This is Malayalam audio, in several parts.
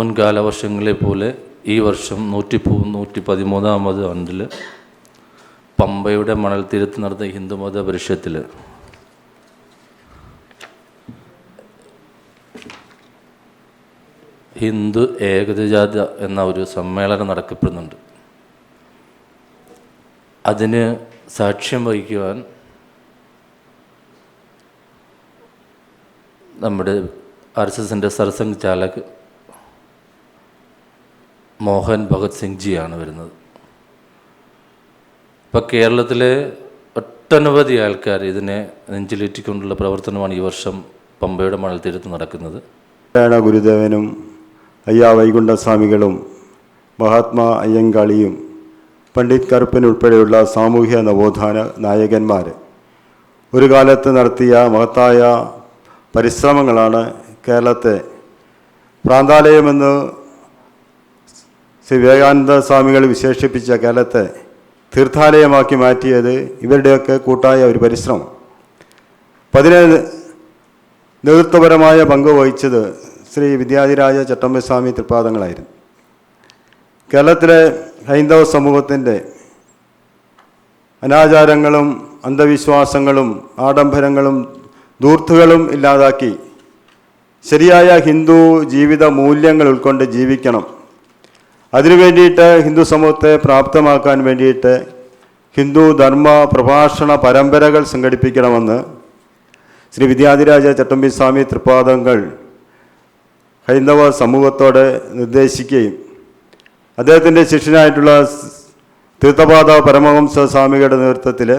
മുൻകാല വർഷങ്ങളെ പോലെ ഈ വർഷം നൂറ്റി നൂറ്റി പതിമൂന്നാമത് ആണ്ടിൽ പമ്പയുടെ മണൽ തീരത്ത് നടന്ന ഹിന്ദുമത പരിഷത്തിൽ ഹിന്ദു ഏകതജാത എന്ന ഒരു സമ്മേളനം നടക്കപ്പെടുന്നുണ്ട്. അതിന് സാക്ഷ്യം വഹിക്കുവാൻ നമ്മുടെ ആർ എസ് എസിന്റെ സർസംഘ് ചാലക് മോഹൻ ഭഗത് സിംഗ് ജിയാണ് വരുന്നത്. ഇപ്പം കേരളത്തിലെ ഒട്ടനവധി ആൾക്കാർ ഇതിനെ നെഞ്ചിലേറ്റിക്കൊണ്ടുള്ള പ്രവർത്തനമാണ് ഈ വർഷം പമ്പയുടെ മണൽ തീരത്ത് നടക്കുന്നത്. നാരായണ ഗുരുദേവനും അയ്യാ വൈകുണ്ഠസ്വാമികളും മഹാത്മാ അയ്യങ്കാളിയും പണ്ഡിറ്റ് കറുപ്പൻ ഉൾപ്പെടെയുള്ള സാമൂഹ്യ നവോത്ഥാന നായകന്മാർ ഒരു കാലത്ത് നടത്തിയ മഹത്തായ പരിശ്രമങ്ങളാണ് കേരളത്തെ പ്രാന്താലയമെന്ന് ശ്രീ വിവേകാനന്ദ സ്വാമികൾ വിശേഷിപ്പിച്ച കേരളത്തെ തീർത്ഥാലയമാക്കി മാറ്റിയത് ഇവരുടെയൊക്കെ കൂട്ടായ ഒരു പരിശ്രമം. അപ്പം നേതൃത്വപരമായ പങ്ക് വഹിച്ചത് ശ്രീ വിദ്യാധിരാജ ചട്ടമ്പസ്വാമി തൃപ്പാദങ്ങളായിരുന്നു. കേരളത്തിലെ ഹൈന്ദവ സമൂഹത്തിന്റെ അനാചാരങ്ങളും അന്ധവിശ്വാസങ്ങളും ആഡംബരങ്ങളും ദൂർത്തുകളും ഇല്ലാതാക്കി ശരിയായ ഹിന്ദു ജീവിത മൂല്യങ്ങൾ ഉൾക്കൊണ്ട് ജീവിക്കണം. അതിനു വേണ്ടിയിട്ട് ഹിന്ദു സമൂഹത്തെ പ്രാപ്തമാക്കാൻ വേണ്ടിയിട്ട് ഹിന്ദു ധർമ്മ പ്രഭാഷണ പരമ്പരകൾ സംഘടിപ്പിക്കണമെന്ന് ശ്രീ വിദ്യാധിരാജ ചട്ടമ്പി സ്വാമി തൃപ്പാദങ്ങൾ ഹൈന്ദവ സമൂഹത്തോട് നിർദ്ദേശിക്കുകയും അദ്ദേഹത്തിന്റെ ശിഷ്യനായിട്ടുള്ള തീർത്ഥപാദ പരമഹംസ സ്വാമികളുടെ നേതൃത്വത്തിൽ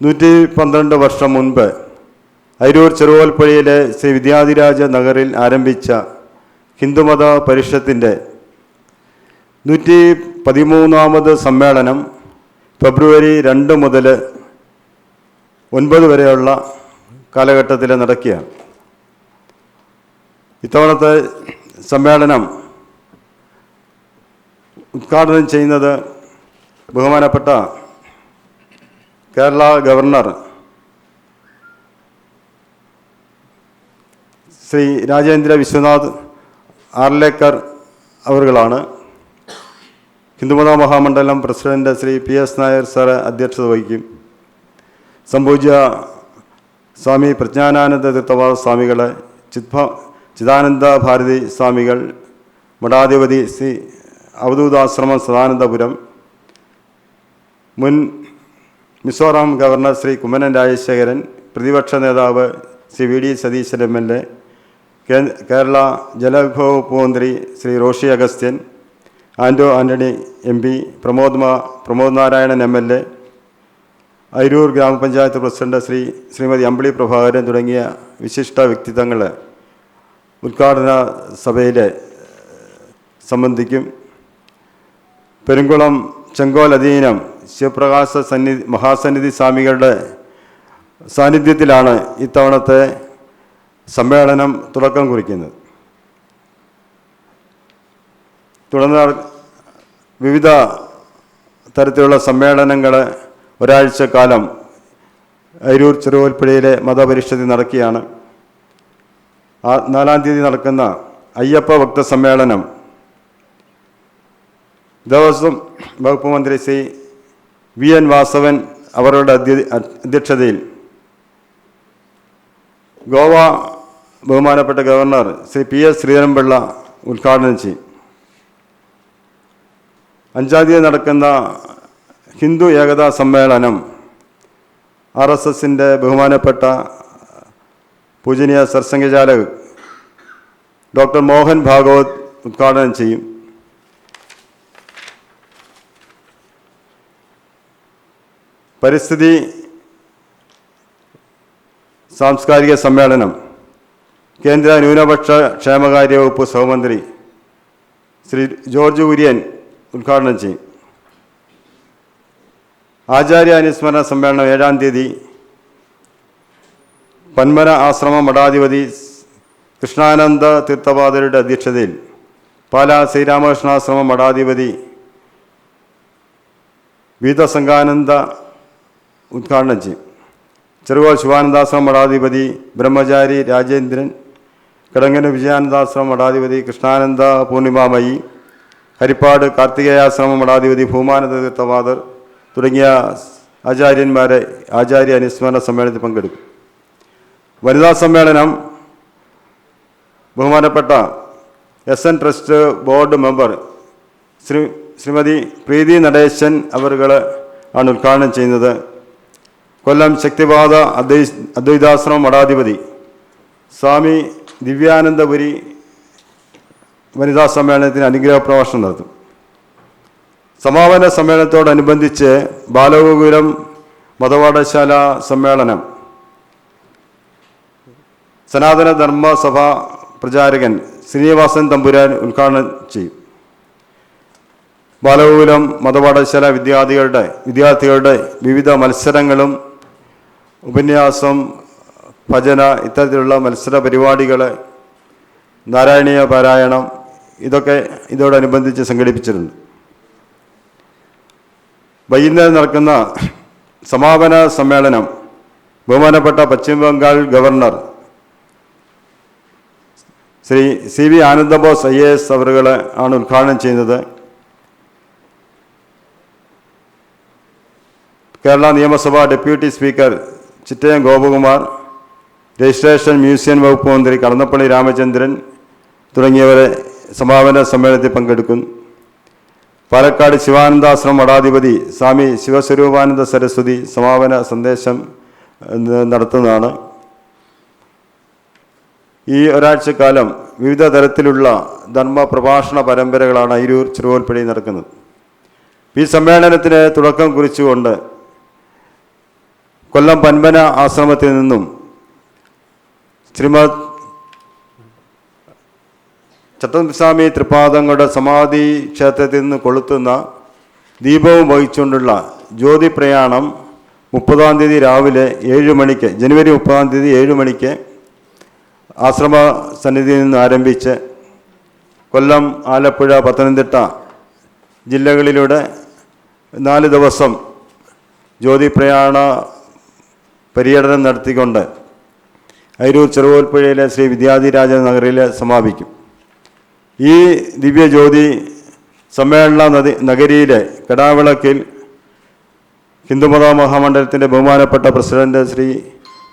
നൂറ്റി പന്ത്രണ്ട് വർഷം മുൻപ് അരൂർ ചെറുവോൽപ്പുഴയിലെ ശ്രീ വിദ്യാധിരാജ നഗറിൽ ആരംഭിച്ച ഹിന്ദുമത പരിഷത്തിന്റെ നൂറ്റി പതിമൂന്നാമത് സമ്മേളനം ഫെബ്രുവരി രണ്ട് മുതൽ ഒൻപത് വരെയുള്ള കാലഘട്ടത്തിൽ നടക്കുകയാണ്. ഇത്തവണത്തെ സമ്മേളനം ഉദ്ഘാടനം ചെയ്യുന്നത് ബഹുമാനപ്പെട്ട Kerala governor Shri Rajendra Vishwanath Arlekar അവറുകളാണ് Hindumatha Mahamandalam president Shri P S Nair sir അധ്യക്ഷത വഹിക്കും. സംഭൂജ്യ സ്വാമി പ്രജ്ഞാനാനന്ദ തീർത്ഥവാദ സ്വാമികൾ ചിത്ഭ ചിദാനന്ദ ഭാരതി സ്വാമികൾ മഠാധിപതി ശ്രീ അവധൂതാശ്രമം സദാനന്ദപുരം മുൻ മിസോറാം ഗവർണർ ശ്രീ കുമ്മനം രാജശേഖരൻ പ്രതിപക്ഷ നേതാവ് Shri V D Satheesan M L A Kerala ജലവിഭവ വകുപ്പ് മന്ത്രി ശ്രീ റോഷി അഗസ്ത്യൻ ആൻഡോ ആന്റണി എം പി പ്രമോദ് മാ Pramod Narayanan M L A Aroor ഗ്രാമപഞ്ചായത്ത് പ്രസിഡന്റ് ശ്രീ ശ്രീമതി അമ്പിളി പ്രഭാകരൻ തുടങ്ങിയ വിശിഷ്ട വ്യക്തിത്വങ്ങൾ ഉദ്ഘാടന സഭയിൽ സംബന്ധിക്കും. പെരുങ്കുളം ചെങ്കോൽ അധീനം ശിവപ്രകാശ സന്നിധി മഹാസന്നിധി സ്വാമികളുടെ സാന്നിധ്യത്തിലാണ് ഇത്തവണത്തെ സമ്മേളനം തുടക്കം കുറിക്കുന്നത്. തുടർന്ന് വിവിധ തരത്തിലുള്ള സമ്മേളനങ്ങൾ ഒരാഴ്ച കാലം അരൂർ ചെറുകോൽപ്പുഴയിലെ മതപരിഷത്തിൽ നടക്കുകയാണ്. ആ നാലാം തീയതി നടക്കുന്ന അയ്യപ്പ ഭക്ത സമ്മേളനം ദേവസ്വം വകുപ്പ് മന്ത്രി ശ്രീ വി എൻ വാസവൻ അവരുടെ അധ്യ- അധ്യക്ഷതയിൽ ഗോവ ബഹുമാനപ്പെട്ട governor Shri P S Sreedharan Pillai ഉദ്ഘാടനം ചെയ്യും. അഞ്ചാം തീയതി നടക്കുന്ന ഹിന്ദു ഏകതാ സമ്മേളനം ആർ എസ് എസിന്റെ ബഹുമാനപ്പെട്ട പൂജനീയ സർസംഘചാലക് ഡോക്ടർ മോഹൻ ഭാഗവത് ഉദ്ഘാടനം ചെയ്യും. പരിസ്ഥിതി സാംസ്കാരിക സമ്മേളനം കേന്ദ്ര ന്യൂനപക്ഷ ക്ഷേമകാര്യ വകുപ്പ് സഹമന്ത്രി ശ്രീ ജോർജ് കുര്യൻ ഉദ്ഘാടനം ചെയ്യും. ആചാര്യ അനുസ്മരണ സമ്മേളനം ഏഴാം തീയതി. പന്മന ആശ്രമ മഠാധിപതി കൃഷ്ണാനന്ദ തീർത്ഥപാദരുടെ അധ്യക്ഷതയിൽ പാലാ ശ്രീരാമകൃഷ്ണാശ്രമ മഠാധിപതി വീതസംഘാനന്ദ ഉദ്ഘാടനം ചെയ്യും. ചെറുകോൾ ശിവാനന്ദാശ്രമ മഠാധിപതി ബ്രഹ്മചാരി രാജേന്ദ്രൻ കിടങ്ങന് വിജയാനന്ദാശ്രമം മഠാധിപതി കൃഷ്ണാനന്ദ പൂർണിമാമയി ഹരിപ്പാട് കാർത്തികേയാശ്രമം മഠാധിപതി ഭൂമാനന്ദ തീർത്ഥവാദർ തുടങ്ങിയ ആചാര്യന്മാരെ ആചാര്യ അനുസ്മരണ സമ്മേളനത്തിൽ പങ്കെടുക്കും. വനിതാ സമ്മേളനം ബഹുമാനപ്പെട്ട S N trust board member Shri Shrimati Preethi Natesan അവരുകൾ ആണ് ഉദ്ഘാടനം ചെയ്യുന്നത്. കൊല്ലം ശക്തിപാത അദ്വൈ അദ്വൈതാശ്രമം മഠാധിപതി സ്വാമി ദിവ്യാനന്ദപുരി വനിതാ സമ്മേളനത്തിന് അനുഗ്രഹ പ്രഭാഷണം നടത്തും. സമാപന സമ്മേളനത്തോടനുബന്ധിച്ച് ബാലഗോകുലം മതപാഠശാല സമ്മേളനം സനാതന ധർമ്മസഭ പ്രചാരകൻ ശ്രീനിവാസൻ തമ്പുരാൻ ഉദ്ഘാടനം ചെയ്യും. ബാലഗോകുലം മതപാഠശാല വിദ്യാർത്ഥികളുടെ വിദ്യാർത്ഥികളുടെ വിവിധ മത്സരങ്ങളും ഉപന്യാസം ഭജന ഇത്തരത്തിലുള്ള മത്സര പരിപാടികൾ നാരായണീയ പാരായണം ഇതൊക്കെ ഇതോടനുബന്ധിച്ച് സംഘടിപ്പിച്ചിട്ടുണ്ട്. വൈകുന്നേരം നടക്കുന്ന സമാപന സമ്മേളനം ബഹുമാനപ്പെട്ട Paschima Bangal governor Shri C V Ananda Bose I A S അവറുകൾ ആണ് ഉദ്ഘാടനം ചെയ്യുന്നത്. കേരള നിയമസഭ deputy speaker Chittayam Gopakumar registration museum വകുപ്പ് മന്ത്രി കടന്നപ്പള്ളി രാമചന്ദ്രൻ തുടങ്ങിയവരെ സമാപന സമ്മേളനത്തിൽ പങ്കെടുക്കും. പാലക്കാട് ശിവാനന്ദാശ്രമം മഠാധിപതി സ്വാമി ശിവസ്വരൂപാനന്ദ സരസ്വതി സമാപന സന്ദേശം നടത്തുന്നതാണ്. ഈ ഒരാഴ്ചക്കാലം വിവിധ തരത്തിലുള്ള ധർമ്മ പ്രഭാഷണ പരമ്പരകളാണ് അയിരൂർ ചെറുകോൽപ്പടി നടക്കുന്നത്. ഈ സമ്മേളനത്തിന് തുടക്കം കുറിച്ചുകൊണ്ട് കൊല്ലം പൻപന ആശ്രമത്തിൽ നിന്നും ശ്രീമദ് ചത്തസ്വാമി തൃപാദങ്ങളുടെ സമാധി ക്ഷേത്രത്തിൽ നിന്ന് കൊളുത്തുന്ന ദീപവും വഹിച്ചുകൊണ്ടുള്ള ജ്യോതി പ്രയാണം മുപ്പതാം തീയതി രാവിലെ ഏഴ് മണിക്ക് ജനുവരി മുപ്പതാം തീയതി ഏഴ് മണിക്ക് ആശ്രമ സന്നിധിയിൽ നിന്ന് ആരംഭിച്ച് കൊല്ലം ആലപ്പുഴ പത്തനംതിട്ട ജില്ലകളിലൂടെ നാല് ദിവസം ജ്യോതി പ്രയാണ പര്യടനം നടത്തിക്കൊണ്ട് അരൂർ ചെറുകോൽപ്പുഴയിലെ ശ്രീ വിദ്യാധിരാജ നഗറിൽ സമാപിക്കും. ഈ ദിവ്യജ്യോതി സമ്മേളന നദി നഗരിയിലെ കടാവിളക്കിൽ ഹിന്ദുമത മഹാമണ്ഡലത്തിന്റെ ബഹുമാനപ്പെട്ട president Shri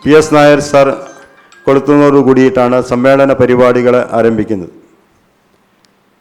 P S Nair sir കൊളുത്തുന്നതോടുകൂടിയിട്ടാണ് സമ്മേളന പരിപാടികൾ ആരംഭിക്കുന്നത്.